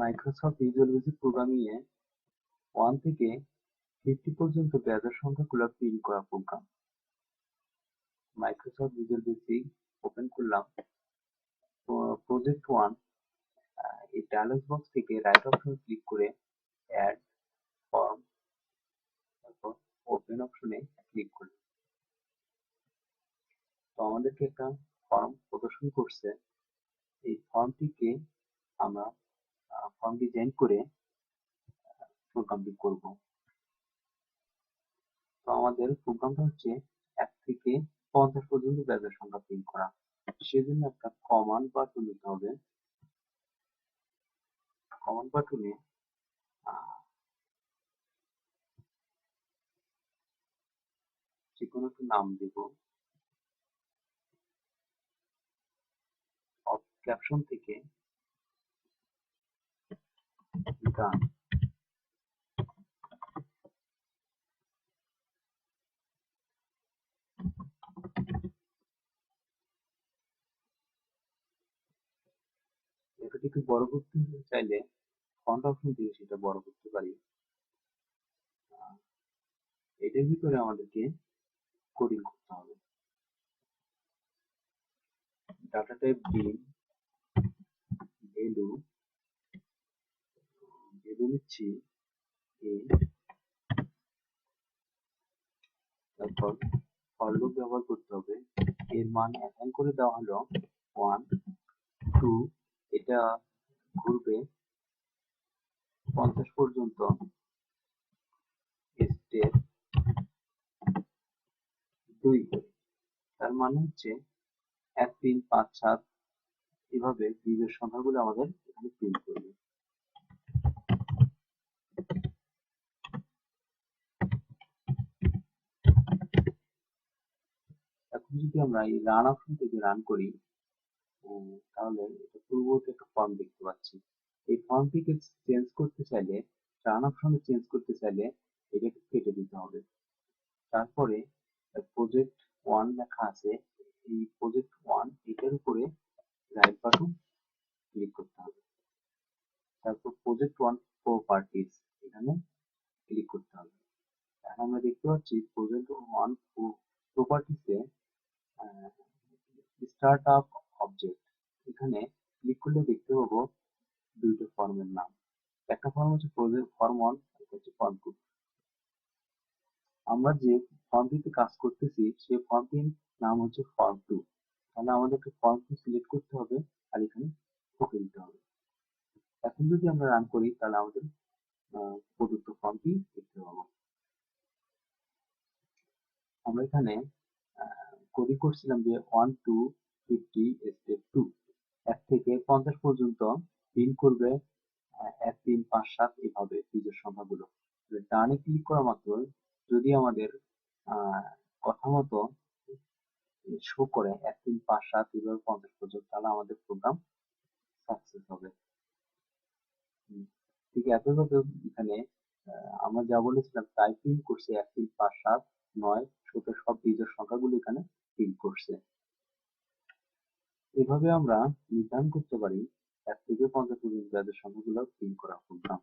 Microsoft visual basic programming এ one থেকে fifty পর্যন্ত ব্যাজের সংখ্যাগুলো প্রিন্ট করা program Microsoft visual basic open করলাম। প্রজেক্ট ওয়ান এই ডায়ালগ বক্স থেকে রাইট অপশন ক্লিক করে অ্যাড ফর্ম তারপর ওপেন অপশনে ক্লিক করলাম। তো আমাদেরকে একটা ফর্ম প্রদর্শন করছে। এই ফর্মটিকে আমরা ফর্ম ডিজাইন করে প্রোগ্রামটি করব। তো আমাদের প্রোগ্রামটা হচ্ছে এক থেকে পঞ্চাশ পর্যন্ত ব্যাজের সংখ্যা প্রিন্ট করা। সেজন্য একটা কমান্ড বাটন দিতে হবে। কমান্ড বাটনে যে কোনো একটা নাম দেব। ক্যাপশন থেকে গান এটাকে একটু বড় করতে চাইলে ফন্ট অপশন দিয়ে সেটা বড় করতে পারি। এটার ভিতরে আমাদেরকে কোডিং করতে হবে। Data type bin value value নিচ্ছি। এ তারপর ফর লুপ ব্যবহার করতে হবে। এর মান অ্যাসাইন করে দেওয়া হলো ওয়ান টু এটা ঘুরবে পঞ্চাশ পর্যন্ত স্টেপ দুই। তার মানে হচ্ছে এক তিন পাঁচ সাত, এভাবে বীজের সংখ্যাগুলো আমাদের এখানে প্রিন্ট করবে। এখন যদি আমরা এই রান অপশন থেকে রান করি তাহলে এটা পূর্ববর্তী একটা ফর্ম দেখতে পাচ্ছি। এই ফর্মটিকে চেঞ্জ করতে চাইলে রান অপশনে চেঞ্জ করতে চাইলে এটাকে কেটে দিতে হবে। তারপরে প্রজেক্ট ওয়ান লেখা আছে, এই প্রজেক্ট ওয়ান এটার উপরে রাইট বাটন ক্লিক করতে হবে। তারপর প্রজেক্ট ওয়ান প্রপার্টিজ এখানে ক্লিক করতে হবে। এখন আমরা দেখতে পাচ্ছি প্রজেক্ট ওয়ান প্রপার্টিসে স্টার্ট আপ অবজেক্ট এখানে ক্লিক করলে দেখতে পাবো দুইটা ফর্মের নাম। একটা ফর্ম হচ্ছে প্রজেক্ট ফর্ম ওয়ান হচ্ছে ফর্ম টু আমরা যে ফর্মটিতে কাজ করতেছি সেই ফর্মটির নাম হচ্ছে ফর্ম টু তাহলে আমাদেরকে ফর্ম টু সিলেক্ট করতে হবে আর এখানে ওকে দিতে হবে। এখন যদি আমরা রান করি, তাহলে আমাদের প্রদত্ত ফর্মটি দেখতে পাবো। আমরা এখানে কোডিং করছিলাম যে one two fifty step two এক থেকে পঞ্চাশ পর্যন্ত প্রিন্ট করবে এক, তিন, পাঁচ, সাত এভাবে বীজের সংখ্যাগুলো। ডানে ক্লিক করা মাত্র যদি আমাদের কথা মতো শো করে এক, তিন, পাঁচ, সাত এভাবে পঞ্চাশ পর্যন্ত, তাহলে আমাদের প্রোগ্রাম সাকসেস হবে। ঠিক একইভাবে এখানে আমরা যা বলেছিলাম টাইপিং করছে এক, তিন, পাঁচ, সাত, নয়, সতেরো, সব বীজের সংখ্যাগুলো এখানে প্রিন্ট করছে। এভাবে আমরা নির্ধারণ করতে পারি এক থেকে পঞ্চাশ পর্যন্ত যাদের সংখ্যাগুলো ফিল করা প্রোগ্রাম